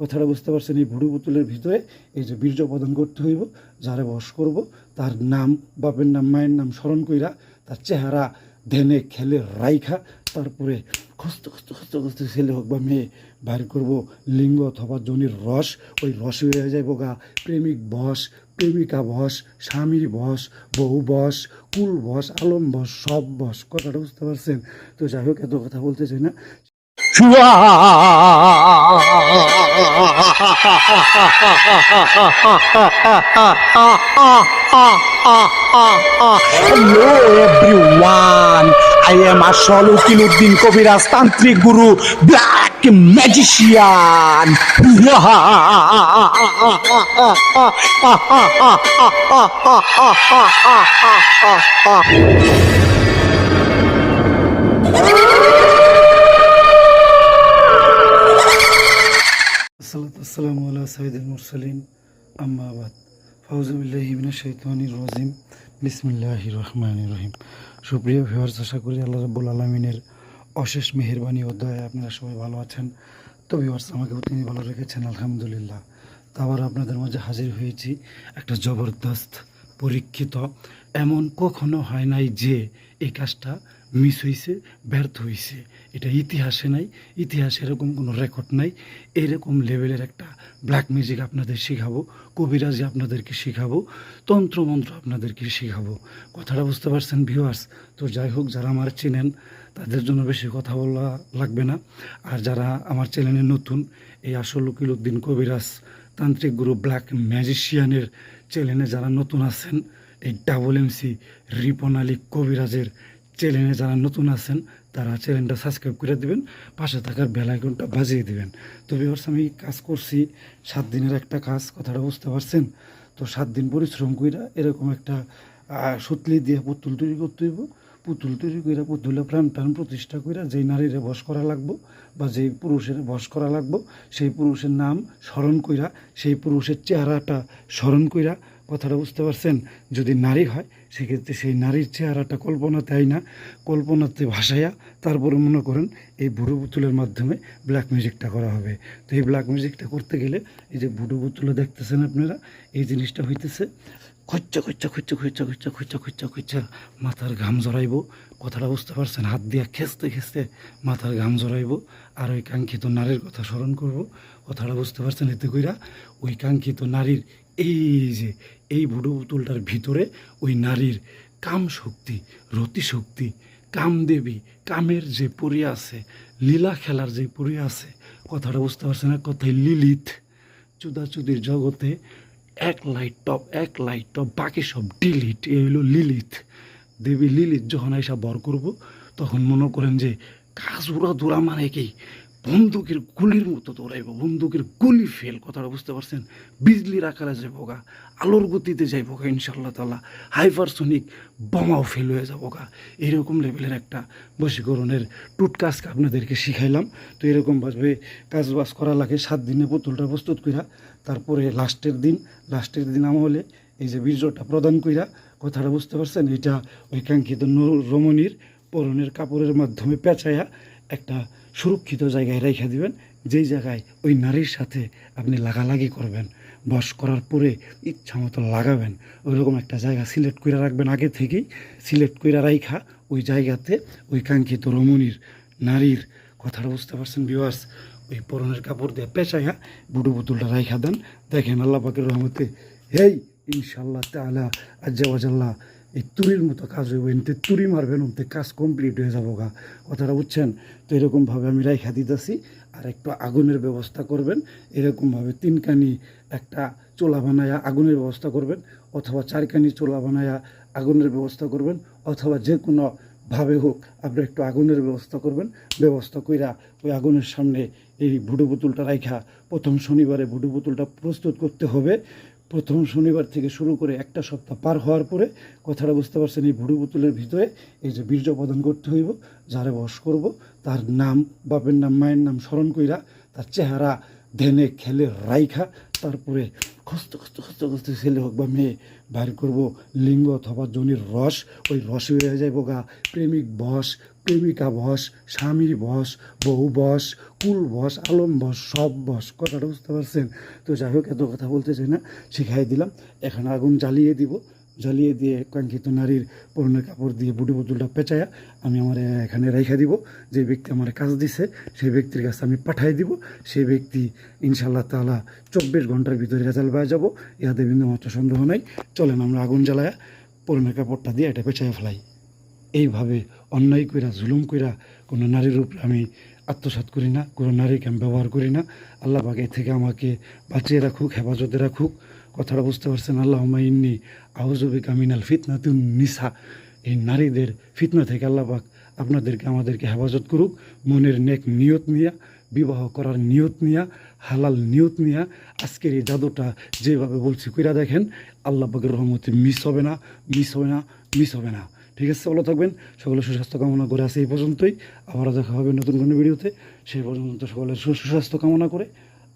কথাটা বুঝতে পারছেন, এই ভুড়ি পুতুলের ভিতরে এই যে বীর্য প্রদান করতে হইব, যারে বস করব, তার নাম, বাপের নাম, মায়ের নাম স্মরণ কইরা তার চেহারা, ধ্যানে খেলে রাইখা, তারপরে খস্ত খস্ত খস্ত খস্ত ছেলে হোক বা মেয়ে, বাইর করব লিঙ্গ অথবা জনির রস, ওই রস হয়ে যাইব গা প্রেমিক বস, প্রেমিকা বস, স্বামীর বস বহু বস, কুল বস, আলম বস, সব বস, কথাটা বুঝতে পারছেন? তো যাই হোক, এত কথা বলতে চাই না। Hello everyone, I am Ashol Ukiluddin Kobiras Tantric Guru, Black Magician. Saidul মুরসালিন আম্মাবাদ ফাউজুবিল্লাহি মিনাশ শাইতানির রাজিম। বিসমিল্লাহির রহমানির রহিম। সুপ্রিয় ভিউয়ার্স, আশা করি আল্লাহ রাব্বুল আলামিনের অশেষ মেহেরবানি ও দয়ায় আপনারা সবাই ভালো আছেন। তো ভিউয়ার্স, আমাকে তিনি ভালো রেখেছেন, আলহামদুলিল্লাহ। তা আবার আপনাদের মাঝে হাজির হয়েছি একটা জবরদস্ত, পরীক্ষিত, এমন কখনো হয় নাই যে এই কাজটা মিস হয়েছে ব্যর্থ হয়েছে এটা ইতিহাসে নাই, ইতিহাসে এরকম কোনো রেকর্ড নাই। এরকম লেভেলের একটা ব্ল্যাক মিউজিক আপনাদের শেখাবো, কবিরাজি আপনাদেরকে শেখাবো, তন্ত্রমন্ত্র আপনাদেরকে শেখাবো। কথাটা বুঝতে পারছেন ভিউয়ার্স তো যাই হোক, যারা আমার চেনেন, তাদের জন্য বেশি কথা বলা লাগবে না। আর যারা আমার চ্যানেলে নতুন, এই আসল উকিলুদ্দিন কবিরাজ তান্ত্রিক গুরু ব্ল্যাক ম্যাজিশিয়ানের চ্যানেলে যারা নতুন আছেন এই ডাবল এমসি রিপন আলী কবিরাজের চ্যানেলে যারা নতুন আছেন, তারা চ্যানেলটা সাবস্ক্রাইব করে দিবেন, পাশে থাকার বেল আইকনটা বাজিয়ে দেবেন। তো ভিউয়ার্স আমি কাজ করছি, সাত দিনের একটা কাজ, কথাটা বুঝতে পারছেন? তো সাত দিন পরিশ্রম কইরা এরকম একটা সুতলি দিয়ে পুতুল তৈরি করতে হইব। পুতুল তৈরি কইরা পুতুলে প্রাণ টান প্রতিষ্ঠা কইরা যেই নারীরে বস করা লাগবো বা যেই পুরুষের বস করা লাগবো, সেই পুরুষের নাম স্মরণ কইরা, সেই পুরুষের চেহারাটা স্মরণ কইরা কথাটা বুঝতে পারছেন? যদি নারী হয়, সেক্ষেত্রে সেই নারীর চেহারাটা কল্পনাতে আই না? কল্পনাতে ভাসাইয়া তারপরে মনে করেন এই বুড়ো পুতুলের মাধ্যমে ব্ল্যাক মিউজিকটা করা হবে। তো এই ব্ল্যাক মিউজিকটা করতে গেলে এই যে বুড়ো পুতুলে দেখতেছেন আপনারা, এই জিনিসটা হইতেছে খচ্চা খচ্চা খচ্চা খচ্চা খচ্চা খচ্চা খচ্চা খচ্চা, মাথার ঘাম জড়াইব। কথাটা বুঝতে পারছেন? হাত দিয়া খেসতে খেসতে মাথার ঘাম জড়াইব। আর ওই কাঙ্ক্ষিত নারীর কথা স্মরণ করব। কথাটা বুঝতে পারছেন? এতে কইরা ওই কাঙ্ক্ষিত নারীর এই যে এই বুড়ো পুতুলটার ভিতরে ওই নারীর কাম শক্তি রতি শক্তি কামদেবী, কামের যে পরি আছে, লীলা খেলার যে পরি আছে, কথাটা বুঝতে পারছে না কথায় লিলিত। চুদাচুদির জগতে এক লাইট টপ এক লাইট টপ বাকি সব ডিলিট এই হলো লিলিত। দেবী লিলিত যখন আইসা বর করব, তখন মনে করেন যে কাজ উড়া দৌড়া মানে কি? বন্দুকের গুলির মতো দৌড়াইব, বন্দুকের গুলি ফেল, কথাটা বুঝতে পারছেন? বিজলির আকারে যাইব গা, আলোর গতিতে যাইব গা ইনশাল্লাহ তাল্লাহ হাইপারসোনিক বোমাও ফেল হয়ে যাব গা। এরকম লেভেলের একটা বশীকরণের টুট কাজ আপনাদেরকে শিখাইলাম। তো এরকমভাবে কাজ বাজ করা লাগে, সাত দিনে পুতুলটা প্রস্তুত কইরা, তারপরে লাস্টের দিন লাস্টের দিন আমলে এই যে বীর্যটা প্রদান কইরা, কথাটা বুঝতে পারছেন? এটা ওই কাঙ্ক্ষিত রমণীর পরনের কাপড়ের মাধ্যমে পেঁচাইয়া একটা সুরক্ষিত জায়গায় রেখে দিবেন। যেই জায়গায় ওই নারীর সাথে আপনি লাগালাগি করবেন, বস করার পরে ইচ্ছা মতো লাগাবেন, ওইরকম একটা জায়গা সিলেক্ট করে রাখবেন আগে থেকেই। সিলেক্ট করে রাইখা ওই জায়গাতে ওই কাঙ্ক্ষিত রমণীর, নারীর কথাটা বুঝতে পারছেন বিবাস ওই পরনের কাপড় দিয়ে পেঁচাইয়া বুডু পুতুলটা রাইখা দেন। দেখেন আল্লাহ পাকের রহমতে, হেই ইনশাল্লাহ তালা আজ্জাওয়াজাল্লাহ এই তুরির মতো কাজ হইব এনতে তুরি মারবেন ওতে কাজ কমপ্লিট হয়ে যাব গা। কথাটা বুঝছেন? তো এরকমভাবে আমি রাইখা দিতেছি, আর একটু আগুনের ব্যবস্থা করবেন, এরকমভাবে তিনকানি একটা চোলা বানায়া আগুনের ব্যবস্থা করবেন, অথবা চারকানি চোলা বানায়া আগুনের ব্যবস্থা করবেন, অথবা যে কোনো ভাবে হোক, আপনি একটু আগুনের ব্যবস্থা করবেন, ব্যবস্থা কইরা ওই আগুনের সামনে এই ভুডু পুতুলটা রাইখা, প্রথম শনিবারে ভুডু পুতুলটা প্রস্তুত করতে হবে প্রথম শনিবার থেকে শুরু করে একটা সপ্তাহ পার হওয়ার পরে কথাটা বুঝতে পারছেন এই ভুড়ু পুতুলের ভিতরে এই যে বীর্য প্রদান করতে হইব, যারে বস করব, তার নাম, বাপের নাম, মায়ের নাম স্মরণ কইরা তার চেহারা ধেনে খেলে রাইখা, তারপরে খস্ত খস্ত খস্ত খস্ত ছেলে হোক বা মেয়ে বাইর করব লিঙ্গ অথবা জনির রস। ওই রস হয়ে যাইব গা প্রেমিক বস, প্রেমিকা বস, স্বামীর বস বহু বস, কুল বস, আলম বস, সব বস। কথাটা বুঝতে পারছেন? তো যাই হোক, এত কথা বলতে চাই না, শিখাই দিলাম। এখন আগুন জ্বালিয়ে দিব। জ্বালিয়ে দিয়ে কাঙ্ক্ষিত নারীর পরনের কাপড় দিয়ে বুটি বোতলটা পেঁচায়া আমি আমার এখানে রেখে দিব। যে ব্যক্তি আমার কাজ দিছে, সেই ব্যক্তির কাছে আমি পাঠাই দিব। সেই ব্যক্তি ইনশাল্লাহ তালা চব্বিশ ঘণ্টার ভিতরে রেজাল্ট পাওয়া যাব। ইহাতে বিন্দু মাত্র সন্দেহ নাই। চলেন আমরা আগুন জ্বালায়া পরনের কাপড়টা দিয়ে এটা পেঁচাইয়া ফেলাই। এইভাবে অন্যায় কইরা, জুলুম কইরা কোনো নারীর উপরে আমি আত্মসাৎ করি না, কোনো নারীকে আমি ব্যবহার করি না। আল্লাহ এ থেকে আমাকে বাঁচিয়ে রাখুক, হেফাজতে রাখুক। কথাটা বুঝতে পারছেন আল্লাহ ইন্নি আউজবিক আমিনাল ফিতনাতুন নিসা। এই নারীদের ফিতনা থেকে আল্লাহ পাক আপনাদেরকে, আমাদেরকে হেফাজত করুক, মনের নেক নিয়ত নিয়া, বিবাহ করার নিয়ত নিয়া, হালাল নিয়ত নিয়া, আজকের এই জাদুটা যেভাবে বলছি কইরা দেখেন, আল্লাহ পাকের রহমতে মিস হবে না মিস হবে না মিস হবে না। ঠিক আছে, ভালো থাকবেন সকলের সুস্বাস্থ্য কামনা করে আছে এই পর্যন্তই, আবারও দেখা হবে নতুন কোনো ভিডিওতে, সেই পর্যন্ত সকলের সুস্বাস্থ্য কামনা করে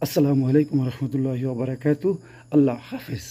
আসসালামু আলাইকুম রহমতুল্লাহি ওবরাকাতু আল্লাহ হাফিজ